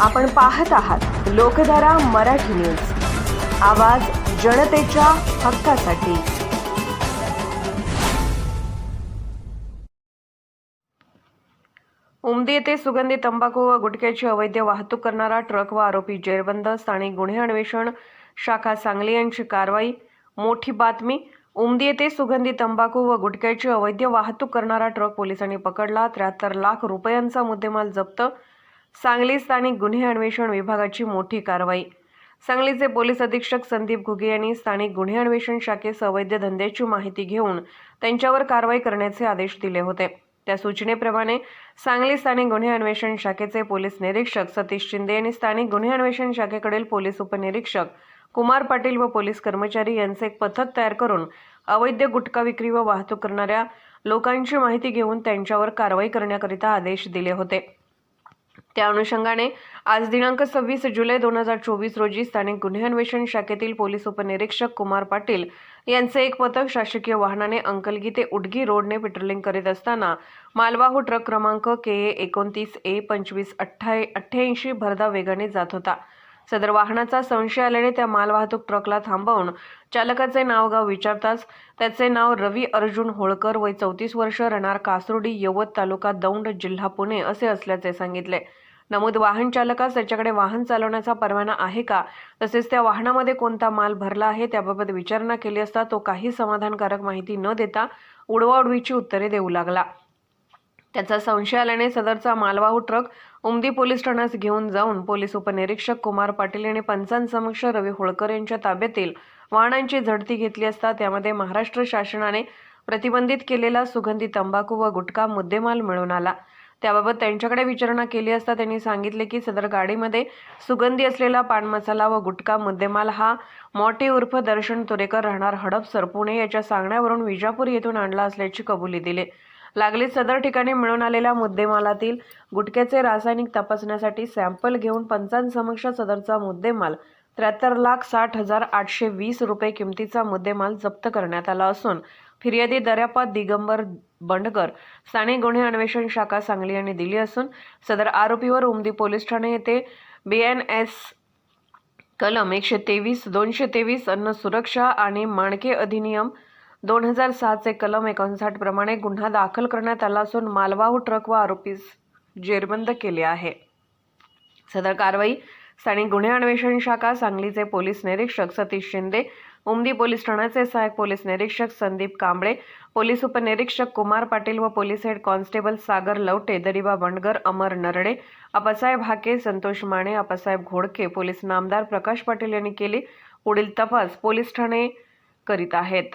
आपण पाहत आहात लोकधारा मराठी न्यूज. आवाज जनतेच्या हक्कासाठी. उमदी येथे सुगंधी तंबाखू व गुटख्याची अवैध वाहतूक करणारा ट्रक व आरोपी जेरबंद स्थानिक गुन्हे अन्वेषण शाखा सांगली यांची कारवाई. मोठी बातमी उमदी येथे सुगंधी तंबाखू व गुटख्याची अवैध वाहतूक करणारा ट्रक पोलिसांनी पकडला. त्र्याहत्तर लाख रुपयांचा मुद्देमाल जप्त सांगली स्थानिक गुन्हे अन्वेषण विभागाची मोठी कारवाई. सांगलीचे पोलीस अधीक्षक संदीप घुगे यांनी स्थानिक गुन्हे अन्वेषण शाखेस अवैध धंद्याची माहिती घेऊन त्यांच्यावर कारवाई करण्याचे आदेश दिले होते. त्या सूचनेप्रमाणे सांगली स्थानिक गुन्हे अन्वेषण शाखेचे पोलीस निरीक्षक सतीश शिंदे यांनी स्थानिक गुन्हे अन्वेषण शाखेकडील पोलीस उपनिरीक्षक कुमार पाटील व पोलीस कर्मचारी यांचे एक पथक तयार करून अवैध गुटखा विक्री व वाहतूक करणाऱ्या लोकांची माहिती घेऊन त्यांच्यावर कारवाई करण्याकरिता आदेश दिले होते. त्या अनुषंगाने आज दिनांक सव्वीस जुलै दोन हजार चोवीस रोजी स्थानिक गुन्हे अन्वेषण शाखेतील पोलीस उपनिरीक्षक कुमार पाटील यांचे एक पथक शासकीय वाहनाने अंकलगी ते उडगी रोडने पेट्रोलिंग करीत असताना मालवाहू ट्रक क्रमांक के ए एकोणतीस ए पंचवीस अठ्ठा अठ्ठ्याऐंशी भरदा वेगाने जात होता. सदर वाहनाचा संशय आल्याने त्या मालवाहतूक ट्रकला थांबवून चालकाचे नाव गाव विचारताच त्याचे नाव रवी अर्जुन होळकर वय चौतीस वर्ष रणार कासरोडी यवत तालुका दौंड जिल्हा पुणे असे असल्याचे सांगितले. नमूद वाहन चालकास त्याच्याकडे वाहन चालवण्याचा परवाना आहे का? तसेच त्या वाहनामध्ये कोणता माल भरला आहे त्याबाबत विचारणा केली असता तो काही समाधानकारक माहिती न देता उडवाउडवीची उत्तरे देऊ लागला. त्याचा संशय आल्याने सदरचा मालवाहू ट्रक उमदी पोलीस ठाण्यास घेऊन जाऊन पोलीस उपनिरीक्षक कुमार पाटील यांनी पंचांसमक्ष रवी होळकर यांच्या ताब्यातील वाहनांची झडती घेतली असता त्यामध्ये महाराष्ट्र शासनाने प्रतिबंधित केलेला सुगंधी तंबाखू व गुटखा मुद्देमाल मिळून आला. त्याबाबत त्यांच्याकडे विचारणा केली असता त्यांनी सांगितले की सदर गाडीमध्ये सुगंधी असलेला पान मसाला व गुटखा मुद्देमाल हा मोठे उर्फ दर्शन तुरेकर राहणार हडप सरपुणे याच्या सांगण्यावरून विजापूर येथून आणला असल्याची कबुली दिली. लागलीच सदर ठिकाणी मिळून आलेल्या मुद्देमालातील गुटख्याचे रासायनिक तपासण्यासाठी सॅम्पल घेऊन पंचांसमक्ष सदरचा मुद्देमाल त्र्याहत्तर लाख साठ हजार आठशे वीस रुपये किमतीचा मुद्देमाल जप्त करण्यात आला असून फिर्यादी दर्यापात दिगंबर बंडकर स्थानिक गुन्हे अन्वेषण शाखा सांगली यांनी दिली असून सदर आरोपीवर उमदी पोलीस ठाणे येथे बी एन एस कलम एकशे तेवीस दोनशे तेवीस अन्न सुरक्षा आणि माणके अधिनियम दोन हजार सहाचे कलम एकोणसाठ प्रमाणे गुन्हा दाखल करण्यात आला असून मालवाहू ट्रक व आरोपीस जेरबंद केले आहे. सदर कारवाई स्थानिक गुन्हे अन्वेषण शाखा सांगलीचे पोलीस निरीक्षक सतीश शिंदे उमदी पोलीस ठाण्याचे सहाय्यक पोलीस निरीक्षक संदीप कांबळे पोलीस उपनिरीक्षक कुमार पाटील व police head constable Sagar Lavate Dariba Bandgar Amar Narde Appasaheb Hake Santosh Mane Appasaheb Ghodke police नामदार प्रकाश पाटील यांनी केली. पुढील तपास पोलीस ठाणे करीत आहेत.